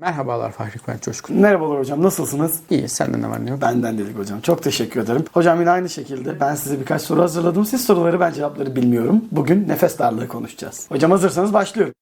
Merhabalar Fahri ben Coşkun. Merhabalar hocam nasılsınız? İyi senden ne var ne yok? Benden dedik hocam. Çok teşekkür ederim. Hocam yine aynı şekilde ben size birkaç soru hazırladım. Siz soruları ben cevapları bilmiyorum. Bugün nefes darlığı konuşacağız. Hocam hazırsanız başlıyorum.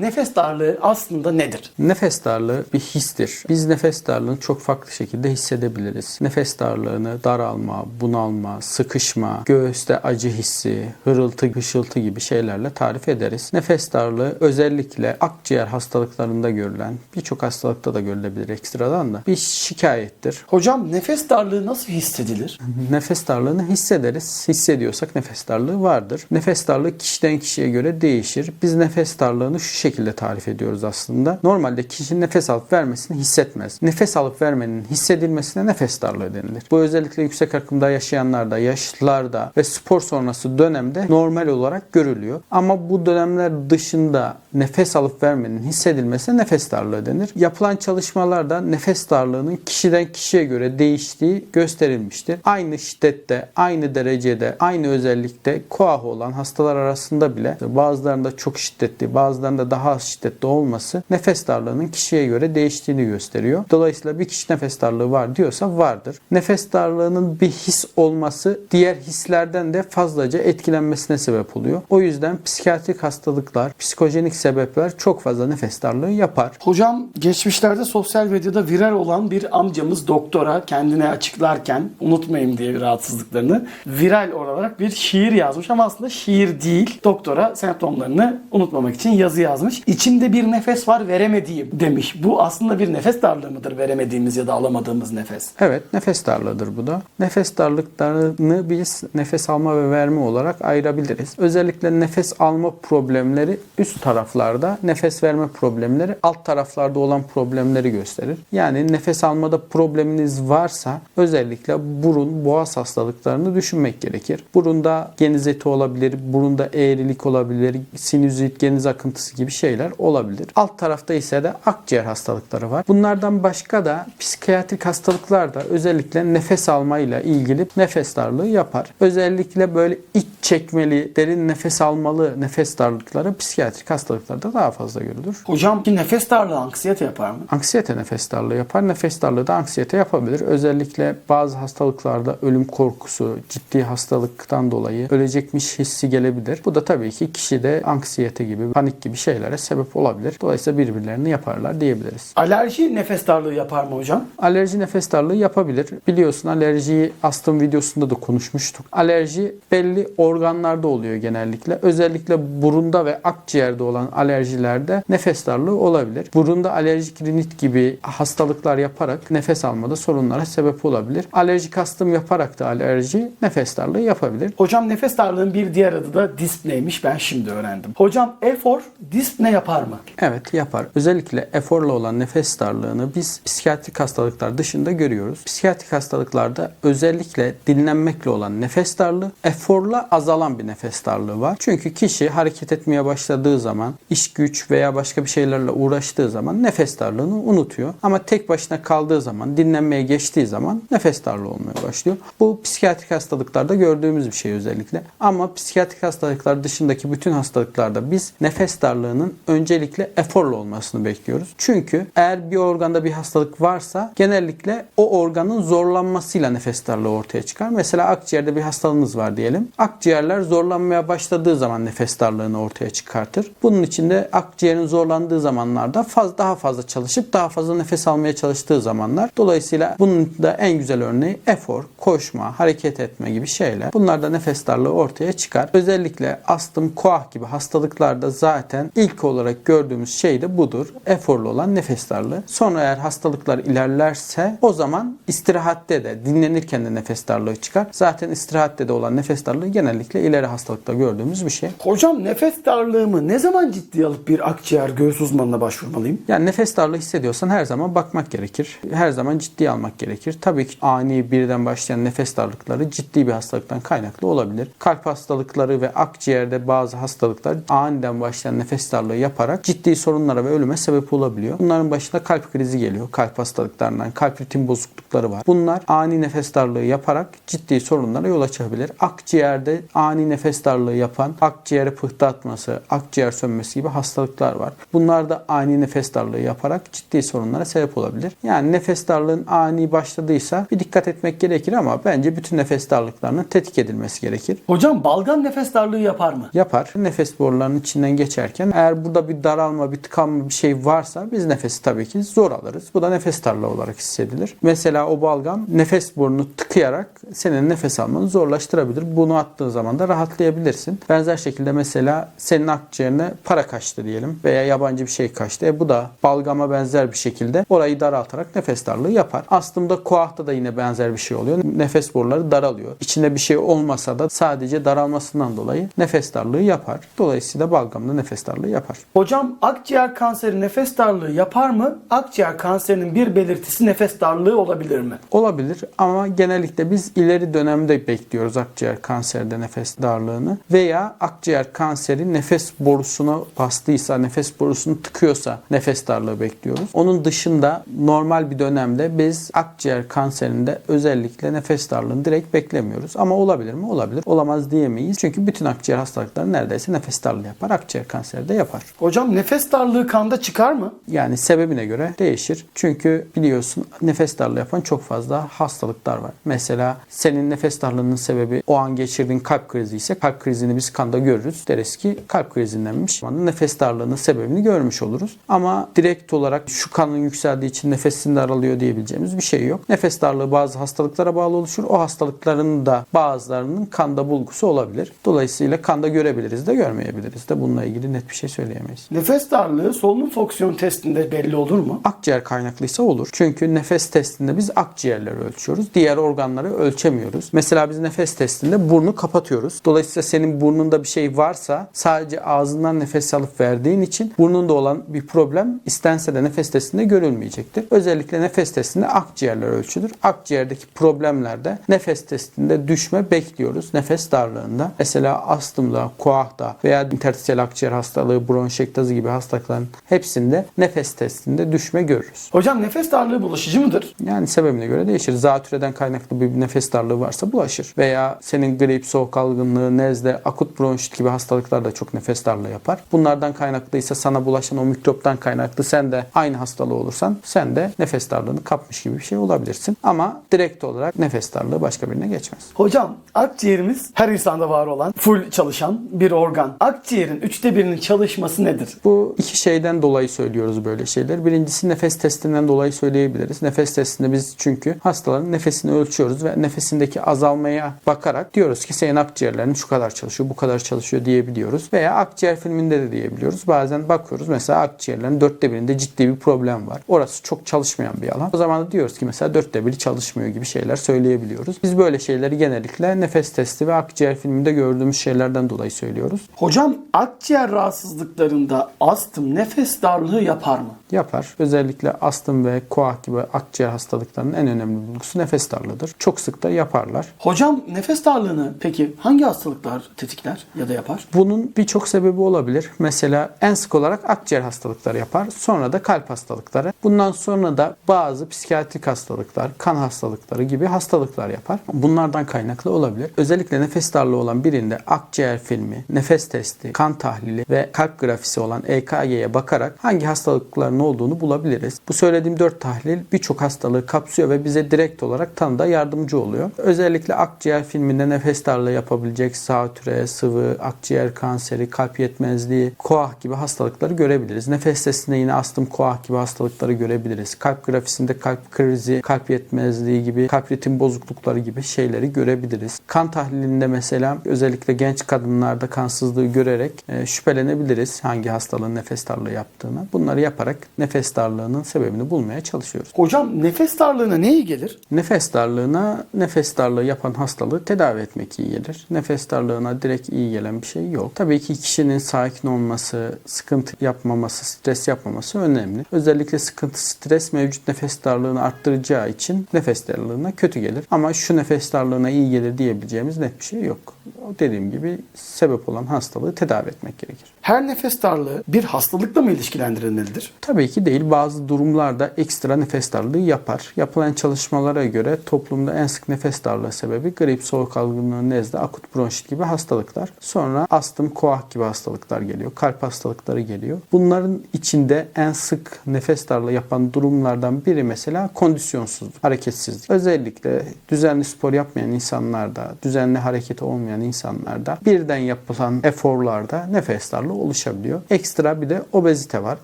Nefes darlığı aslında nedir? Nefes darlığı bir histir. Biz nefes darlığını çok farklı şekilde hissedebiliriz. Nefes darlığını daralma, bunalma, sıkışma, göğüste acı hissi, hırıltı, hışıltı gibi şeylerle tarif ederiz. Nefes darlığı özellikle akciğer hastalıklarında görülen, birçok hastalıkta da görülebilir ekstradan da bir şikayettir. Hocam nefes darlığı nasıl hissedilir? Nefes darlığını hissederiz. Hissediyorsak nefes darlığı vardır. Nefes darlığı kişiden kişiye göre değişir. Biz nefes darlığını şu şekilde tarif ediyoruz aslında. Normalde kişi nefes alıp vermesini hissetmez. Nefes alıp vermenin hissedilmesine nefes darlığı denilir. Bu özellikle yüksek akımda yaşayanlarda, yaşlılarda ve spor sonrası dönemde normal olarak görülüyor. Ama bu dönemler dışında nefes alıp vermenin hissedilmesine nefes darlığı denir. Yapılan çalışmalarda nefes darlığının kişiden kişiye göre değiştiği gösterilmiştir. Aynı şiddette, aynı derecede, aynı özellikte koahı olan hastalar arasında bile bazılarında çok şiddetli, bazılarında daha az şiddetli olması nefes darlığının kişiye göre değiştiğini gösteriyor. Dolayısıyla bir kişi nefes darlığı var diyorsa vardır. Nefes darlığının bir his olması diğer hislerden de fazlaca etkilenmesine sebep oluyor. O yüzden psikiyatrik hastalıklar, psikojenik sebepler çok fazla nefes darlığı yapar. Hocam geçmişlerde sosyal medyada viral olan bir amcamız doktora kendine açıklarken unutmayayım diye bir rahatsızlıklarını viral olarak bir şiir yazmış ama aslında şiir değil. Doktora semptomlarını unutmamak için yazı yazmış. İçimde bir nefes var veremediğim demiş. Bu aslında bir nefes darlığı mıdır veremediğimiz ya da alamadığımız nefes? Evet nefes darlığıdır bu da. Nefes darlıklarını biz nefes alma ve verme olarak ayırabiliriz. Özellikle nefes alma problemleri üst taraflarda, nefes verme problemleri alt taraflarda olan problemleri gösterir. Yani nefes almada probleminiz varsa özellikle burun, boğaz hastalıklarını düşünmek gerekir. Burunda genizeti olabilir, burunda eğrilik olabilir, sinüzit, geniz akıntısı gibi şeyler olabilir. Alt tarafta ise de akciğer hastalıkları var. Bunlardan başka da psikiyatrik hastalıklar da özellikle nefes almayla ilgili nefes darlığı yapar. Özellikle böyle iç çekmeli, derin nefes almalı nefes darlıkları psikiyatrik hastalıklarda daha fazla görülür. Hocam ki nefes darlığı anksiyete yapar mı? Anksiyete nefes darlığı yapar. Nefes darlığı da anksiyete yapabilir. Özellikle bazı hastalıklarda ölüm korkusu, ciddi hastalıktan dolayı ölecekmiş hissi gelebilir. Bu da tabii ki kişide anksiyete gibi, panik gibi şeylere sebep olabilir. Dolayısıyla birbirlerini yaparlar diyebiliriz. Alerji nefes darlığı yapar mı hocam? Alerji nefes darlığı yapabilir. Biliyorsun alerjiyi astım videosunda da konuşmuştuk. Alerji belli organlarda oluyor genellikle. Özellikle burunda ve akciğerde olan alerjilerde nefes darlığı olabilir. Burunda alerjik rinit gibi hastalıklar yaparak nefes almada sorunlara sebep olabilir. Alerjik astım yaparak da alerji nefes darlığı yapabilir. Hocam nefes darlığının bir diğer adı da dispneymiş. Ben şimdi öğrendim. Hocam efor dispne yapar mı? Evet yapar. Özellikle eforla olan nefes darlığını biz psikiyatrik hastalıklar dışında görüyoruz. Psikiyatrik hastalıklarda özellikle dinlenmekle olan nefes darlığı, eforla azalan bir nefes darlığı var. Çünkü kişi hareket etmeye başladığı zaman, iş güç veya başka bir şeylerle uğraştığı zaman nefes darlığını unutuyor. Ama tek başına kaldığı zaman, dinlenmeye geçtiği zaman nefes darlığı olmaya başlıyor. Bu psikiyatrik hastalıklarda gördüğümüz bir şey özellikle. Ama psikiyatrik hastalıklar dışındaki bütün hastalıklarda biz nefes darlığının öncelikle eforla olmasını bekliyoruz. Çünkü eğer bir organda bir hastalık varsa genellikle o organın zorlanmasıyla nefes darlığı ortaya çıkar. Mesela akciğerde bir hastalığınız var diyelim. Akciğerler zorlanmaya başladığı zaman nefes darlığını ortaya çıkartır. Bunun için de akciğerin zorlandığı zamanlarda fazla daha fazla çalışıp daha fazla nefes almaya çalıştığı zamanlar. Dolayısıyla bunun da en güzel örneği efor, koşma, hareket etme gibi şeyler. Bunlar da nefes darlığı ortaya çıkar. Özellikle astım, koah gibi hastalıklarda zaten ilk olarak gördüğümüz şey de budur. Eforlu olan nefes darlığı. Sonra eğer hastalıklar ilerlerse o zaman istirahatte de dinlenirken de nefes darlığı çıkar. Zaten istirahatte de olan nefes darlığı genellikle ileri hastalıkta gördüğümüz bir şey. Hocam nefes darlığımı ne zaman ciddiye alıp bir akciğer göğüs uzmanına başvurmalıyım? Yani nefes darlığı hissediyorsan her zaman bakmak gerekir. Her zaman ciddiye almak gerekir. Tabii ki ani birden başlayan nefes darlıkları ciddi bir hastalıktan kaynaklı olabilir. Kalp hastalıkları ve akciğerde bazı hastalıklar aniden başlayan nefes darlığı yaparak ciddi sorunlara ve ölüme sebep olabiliyor. Bunların başında kalp krizi geliyor. Kalp hastalıklarından, kalp ritim bozuklukları var. Bunlar ani nefes darlığı yaparak ciddi sorunlara yol açabilir. Akciğerde ani nefes darlığı yapan, akciğere pıhtı atması, akciğer sönmesi gibi hastalıklar var. Bunlar da ani nefes darlığı yaparak ciddi sorunlara sebep olabilir. Yani nefes darlığın ani başladıysa bir dikkat etmek gerekir ama bence bütün nefes darlıklarının tetkik edilmesi gerekir. Hocam balgam nefes darlığı yapar mı? Yapar. Nefes borularının içinden geçerken eğer burada bir daralma, bir tıkanma bir şey varsa biz nefesi tabii ki zor alırız. Bu da nefes darlığı olarak hissedilir. Mesela o balgam nefes borunu tıkayarak senin nefes almanı zorlaştırabilir. Bunu attığın zaman da rahatlayabilirsin. Benzer şekilde mesela senin akciğerine para kaçtı diyelim veya yabancı bir şey kaçtı. E bu da balgama benzer bir şekilde orayı daraltarak nefes darlığı yapar. Aslında koahta da yine benzer bir şey oluyor. Nefes boruları daralıyor. İçinde bir şey olmasa da sadece daralmasından dolayı nefes darlığı yapar. Dolayısıyla balgamda nefes darlığı yapar. Hocam akciğer kanseri nefes darlığı yapar mı? Akciğer kanserinin bir belirtisi nefes darlığı olabilir mi? Olabilir ama genellikle biz ileri dönemde bekliyoruz akciğer kanserde nefes darlığını veya akciğer kanseri nefes borusuna bastıysa, nefes borusunu tıkıyorsa nefes darlığı bekliyoruz. Onun dışında normal bir dönemde biz akciğer kanserinde özellikle nefes darlığını direkt beklemiyoruz. Ama olabilir mi? Olabilir. Olamaz diyemeyiz. Çünkü bütün akciğer hastalıkları neredeyse nefes darlığı yapar. Akciğer kanseri de yapar. Hocam nefes darlığı kanda çıkar mı? Yani sebebine göre değişir. Çünkü biliyorsun nefes darlığı yapan çok fazla hastalıklar var. Mesela senin nefes darlığının sebebi o an geçirdiğin kalp krizi ise kalp krizini biz kanda görürüz. Deriz ki kalp krizindenmiş. Ama nefes darlığının sebebini görmüş oluruz. Ama direkt olarak şu kanın yükseldiği için nefesin daralıyor diyebileceğimiz bir şey yok. Nefes darlığı bazı hastalıklara bağlı oluşur. O hastalıkların da bazılarının kanda bulgusu olabilir. Dolayısıyla kanda görebiliriz de görmeyebiliriz de. Bununla ilgili net bir şey söyleyemeyiz. Nefes darlığı solunum fonksiyon testinde belli olur mu? Akciğer kaynaklıysa olur. Çünkü nefes testinde biz akciğerleri ölçüyoruz. Diğer organları ölçemiyoruz. Mesela biz nefes testinde burnu kapatıyoruz. Dolayısıyla senin burnunda bir şey varsa sadece ağzından nefes alıp verdiğin için burnunda olan bir problem istense de nefes testinde görülmeyecektir. Özellikle nefes testinde akciğerler ölçülür. Akciğerdeki problemlerde nefes testinde düşme bekliyoruz. Nefes darlığında. Mesela astımda, koahta veya interstitial akciğer hastalığı, bronşektazi gibi hastalıkların hepsinde nefes testinde düşme görürüz. Hocam nefes darlığı bulaşıcı mıdır? Yani sebebine göre değişir. Zatürreden kaynaklı bir nefes darlığı varsa bulaşır. Veya senin grip, soğuk algınlığı, nezle, akut bronşit gibi hastalıklar da çok nefes darlığı yapar. Bunlardan kaynaklıysa sana bulaşan o mikroptan kaynaklı sen de aynı hastalığı olursan sen de nefes darlığını kapmış gibi bir şey olabilirsin. Ama direkt olarak nefes darlığı başka birine geçmez. Hocam akciğerimiz her insanda var olan full çalışan bir organ. Akciğerin üçte birinin çalışması nedir? Bu iki şeyden dolayı söylüyoruz böyle şeyler. Birincisi nefes testinden dolayı söyleyebiliriz. Nefes testinde biz çünkü hastaların nefesini ölçüyoruz ve nefesindeki azalmaya bakarak diyoruz ki senin akciğerlerin şu kadar çalışıyor, bu kadar çalışıyor diyebiliyoruz. Veya akciğer filminde de diyebiliyoruz. Bazen bakıyoruz mesela akciğerlerin dörtte birinde ciddi bir problem var. Orası çok çalışmayan bir alan. O zaman da diyoruz ki mesela dörtte biri çalışmıyor gibi şeyler söyleyebiliyoruz. Biz böyle şeyleri genellikle nefes testi ve akciğer filminde gördüğümüz şeylerden dolayı söylüyoruz. Hocam akciğer rahatsızlıklarında astım nefes darlığı yapar mı? Yapar. Özellikle astım ve koah gibi akciğer hastalıklarının en önemli bulgusu nefes darlığıdır. Çok sık da yaparlar. Hocam nefes darlığını peki hangi hastalıklar tetikler ya da yapar? Bunun birçok sebebi olabilir. Mesela en sık olarak akciğer hastalıkları yapar. Sonra da kalp hastalıkları. Bundan sonra da bazı psikiyatrik hastalıklar, kan hastalıkları gibi hastalıklar yapar. Bunlardan kaynaklı olabilir. Özellikle nefes darlığı olan birinde akciğer filmi, nefes testi, kan tahlili ve kalp grafisi olan EKG'ye bakarak hangi hastalıkların olduğunu bulabiliriz. Bu söylediğim dört tahlil birçok hastalığı kapsıyor ve bize direkt olarak tanıda yardımcı oluyor. Özellikle akciğer filminde nefes darlığı yapabilecek zatüre, sıvı, akciğer kanseri, kalp yetmezliği, koah gibi hastalıkları görebiliriz. Nefes testinde yine astım, koah gibi hastalıkları görebiliriz. Kalp grafisinde kalp krizi, kalp yetmezliği gibi, kalp ritim bozuklukları gibi şeyleri görebiliriz. Kan tahlilinde mesela özellikle genç kadınlarda kansızlığı görerek e, şüphelenebiliriz hangi hastalığın nefes darlığı yaptığını. Bunları yaparak nefes darlığının sebebini bulmaya çalışıyoruz. Hocam nefes darlığına ne iyi gelir? Nefes darlığına nefes darlığı yapan hastalığı tedavi etmek iyi gelir. Nefes darlığına direkt iyi gelen bir şey yok. Tabii ki kişinin sakin olması, sıkıntı yapmaması, stres yapmaması önemli. Özellikle sıkıntı, stres mevcut nefes darlığını arttıracağı için nefes darlığına kötü gelir. Ama şu nefes darlığına iyi gelir diyebileceğimiz net bir şey yok. Dediğim gibi sebep olan hastalığı tedavi etmek gerekir. Her nefes darlığı bir hastalıkla mı ilişkilendirilmelidir? Tabii Tabii ki değil. Bazı durumlarda ekstra nefes darlığı yapar. Yapılan çalışmalara göre toplumda en sık nefes darlığı sebebi grip, soğuk algınlığı, nezle, akut bronşit gibi hastalıklar. Sonra astım, koah gibi hastalıklar geliyor. Kalp hastalıkları geliyor. Bunların içinde en sık nefes darlığı yapan durumlardan biri mesela kondisyonsuzluk, hareketsizlik. Özellikle düzenli spor yapmayan insanlarda, düzenli hareket olmayan insanlarda birden yapılan eforlarda nefes darlığı oluşabiliyor. Ekstra bir de obezite var.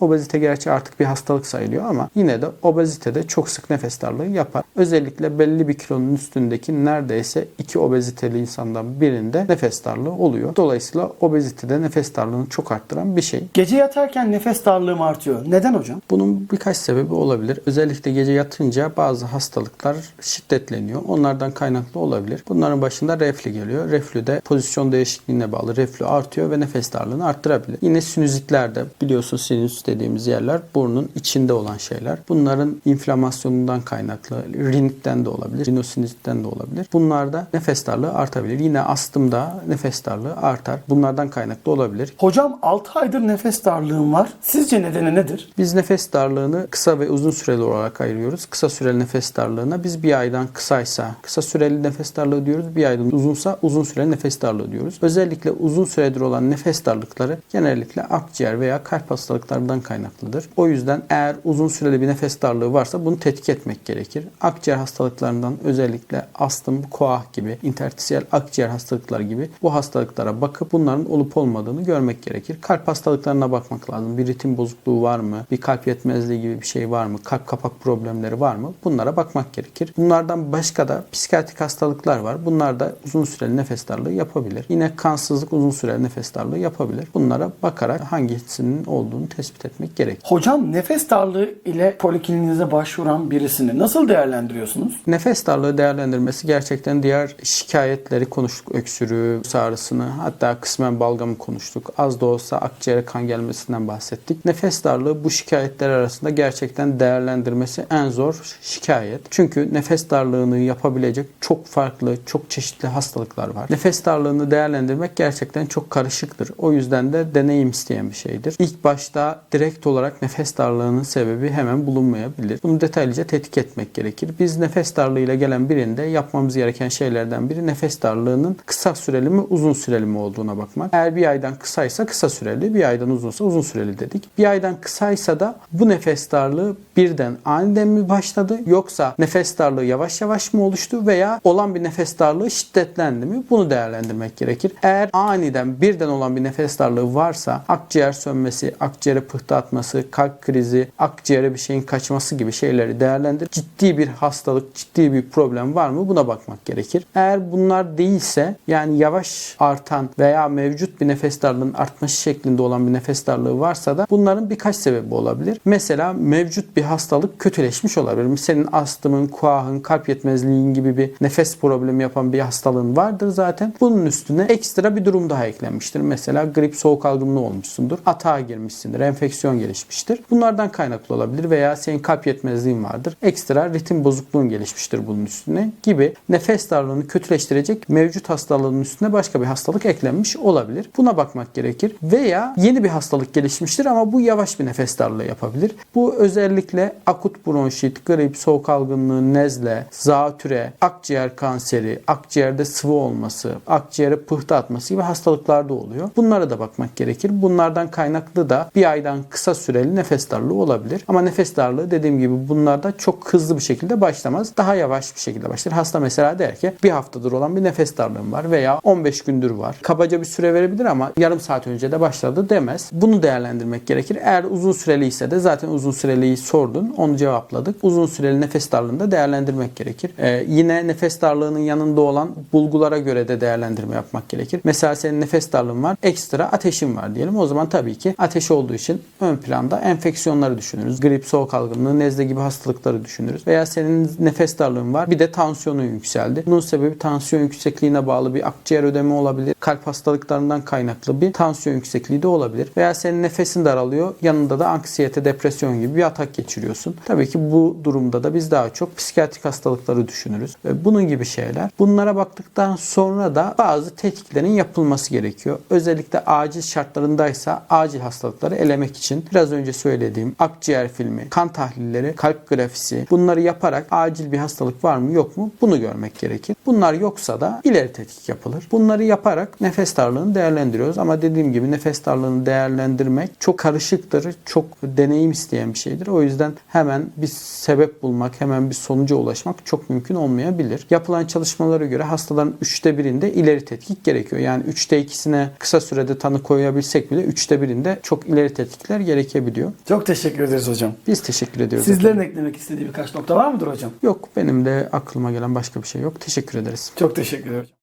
Obezite gerçi artık bir hastalık sayılıyor ama yine de obezitede çok sık nefes darlığı yapar. Özellikle belli bir kilonun üstündeki neredeyse iki obeziteli insandan birinde nefes darlığı oluyor. Dolayısıyla obezitede nefes darlığını çok arttıran bir şey. Gece yatarken nefes darlığım artıyor. Neden hocam? Bunun birkaç sebebi olabilir. Özellikle gece yatınca bazı hastalıklar şiddetleniyor. Onlardan kaynaklı olabilir. Bunların başında reflü geliyor. Reflü de pozisyon değişikliğine bağlı. Reflü artıyor ve nefes darlığını arttırabilir. Yine sinüzitlerde biliyorsun sinüs dediğimiz yerler burnun içinde olan şeyler. Bunların inflamasyonundan kaynaklı rinitten de olabilir. Rinosinüzitten de olabilir. Bunlarda nefes darlığı artabilir. Yine astımda nefes darlığı artar. Bunlardan kaynaklı olabilir. Hocam 6 aydır nefes darlığım var. Sizce nedeni nedir? Biz nefes darlığını kısa ve uzun süreli olarak ayırıyoruz. Kısa süreli nefes darlığına biz bir aydan kısaysa kısa süreli nefes darlığı diyoruz. Bir aydan uzunsa uzun süreli nefes darlığı diyoruz. Özellikle uzun süredir olan nefes darlıkları genellikle akciğer veya kalp hastalıklarından kaynaklıdır. O yüzden eğer uzun süreli bir nefes darlığı varsa bunu tetkik etmek gerekir. Akciğer hastalıklarından özellikle astım, koah gibi, interstisyal akciğer hastalıkları gibi bu hastalıklara bakıp bunların olup olmadığını görmek gerekir. Kalp hastalıklarına bakmak lazım. Bir ritim bozukluğu var mı? Bir kalp yetmezliği gibi bir şey var mı? Kalp kapak problemleri var mı? Bunlara bakmak gerekir. Bunlardan başka da psikiyatrik hastalıklar var. Bunlar da uzun süreli nefes darlığı yapabilir. Yine kansızlık uzun süreli nefes darlığı yapabilir. Bunlara bakarak hangisinin olduğunu tespit etmek gerek. Hocam nefes darlığı ile polikliniğinize başvuran birisini nasıl değerlendiriyorsunuz? Nefes darlığı değerlendirmesi gerçekten diğer şikayetleri konuştuk. Öksürüğü, ağrısını hatta kısmen balgamı konuştuk. Az da olsa akciğere kan gelmesinden bahsettik. Nefes darlığı bu şikayetler arasında gerçekten değerlendirmesi en zor şikayet. Çünkü nefes darlığını yapabilecek çok farklı, çok çeşitli hastalıklar var. Nefes darlığını değerlendirmek gerçekten çok karışıktır. O yüzden de deneyim isteyen bir şeydir. İlk başta direkt olarak nefes darlığının sebebi hemen bulunmayabilir. Bunu detaylıca tetkik etmek gerekir. Biz nefes darlığıyla gelen birinde yapmamız gereken şeylerden biri nefes darlığının kısa süreli mi uzun süreli mi olduğuna bakmak. Eğer bir aydan kısaysa kısa süreli, bir aydan uzunsa uzun süreli dedik. Bir aydan kısaysa da bu nefes darlığı birden aniden mi başladı yoksa nefes darlığı yavaş yavaş mı oluştu veya olan bir nefes darlığı şiddetlendi mi? Bunu değerlendirmek gerekir. Eğer aniden birden olan bir nefes darlığı varsa akciğer sönmesi, akciğere pıhtı atması, kalp krizi, akciğere bir şeyin kaçması gibi şeyleri değerlendir. Ciddi bir hastalık, ciddi bir problem var mı? Buna bakmak gerekir. Eğer bunlar değilse yani yavaş artan veya mevcut bir nefes darlığının artması şeklinde olan bir nefes darlığı varsa da bunların birkaç sebebi olabilir. Mesela mevcut bir hastalık kötüleşmiş olabilir. Senin astımın, kuahın, kalp yetmezliğin gibi bir nefes problemi yapan bir hastalığın vardır zaten. Bunun üstüne ekstra bir durum daha eklenmiştir. Mesela grip soğuk algınlığı olmuşsundur. Atağa girmişsindir. Enfeksiyon gelişmiştir. Bunlardan kaynaklı olabilir veya senin kalp yetmezliğin vardır. Ekstra ritim bozukluğun gelişmiştir bunun üstüne gibi nefes darlığını kötüleştirecek mevcut hastalığın üstüne başka bir hastalık eklenmiş olabilir. Buna bakmak gerekir. Veya yeni bir hastalık gelişmiştir ama bu yavaş bir nefes darlığı yapabilir. Bu özellikle akut bronşit, grip, soğuk algınlığı, nezle, zatüre, akciğer kanseri, akciğerde sıvı olması, akciğere pıhtı atması gibi hastalıklarda oluyor. Bunlara da bakmak gerekir. Bunlardan kaynaklı da bir aydan kısa süreli nefes darlığı olabilir. Ama nefes darlığı dediğim gibi bunlarda çok hızlı bir şekilde başlamaz. Daha yavaş bir şekilde başlar. Hasta mesela der ki bir haftadır olan bir nefes darlığım var veya 15 gündür var. Kabaca bir süre verebilir ama yarım saat önce de başladı demez. Bunu değerlendirmek gerekir. Eğer uzun süreli ise de zaten uzun süreliyi sordun. Onu cevapladık. Uzun süreli nefes darlığını da değerlendirmek gerekir. Ee, yine nefes darlığının yanında olan bulgulara göre de değerlendirme yapmak gerekir. Mesela senin nefes darlığın var. Ekstra ateşin var diyelim. O zaman tabii ki ateş olduğu için ön planda enfeksiyonları düşünürüz. Grip, soğuk algınlığı, nezle gibi hastalıkları düşünürüz. Veya senin nefes darlığın var. Bir de tansiyonun yükseldi. Bunun sebebi tansiyon yüksekliğine bağlı bir akciğer ödemi olabilir. Kalp hastalıklarından kaynaklı bir tansiyon yüksekliği de olabilir. Veya senin nefesin daralıyor. Yanında da anksiyete, depresyon gibi bir atak geçiriyorsun. Tabii ki bu durumda da biz daha çok psikiyatrik hastalıkları düşünürüz. Bunun gibi şeyler. Bunlara baktıktan sonra da bazı tetkiklerin yapılması gerekiyor. Özellikle acil şartlarındaysa acil hastalıkları elemek için biraz önce söylediğim akciğer filmi, kan tahlilleri, kalp grafisi bunları yaparak acil bir hastalık var mı yok mu bunu görmek gerekir. Bunlar yoksa da ileri tetkik yapılır. Bunları yaparak nefes darlığını değerlendiriyoruz ama dediğim gibi nefes darlığını değerlendirmek çok karışıktır, çok deneyim isteyen bir şeydir. O yüzden hemen bir sebep bulmak, hemen bir sonuca ulaşmak çok mümkün olmayabilir. Yapılan çalışmalara göre hastaların üçte birinde ileri tetkik gerekiyor. Yani üçte ikisine kısa sürede tanı koyabilsek bile üçte birinde çok ileri tetkikler gerekebiliyor. Çok teşekkür ederiz hocam. Biz teşekkür ediyoruz. Sizlerin eklemek istediği birkaç nokta var mıdır hocam? Yok benim de aklıma gelen başka bir şey yok. Teşekkür ederiz. Çok teşekkür ederim.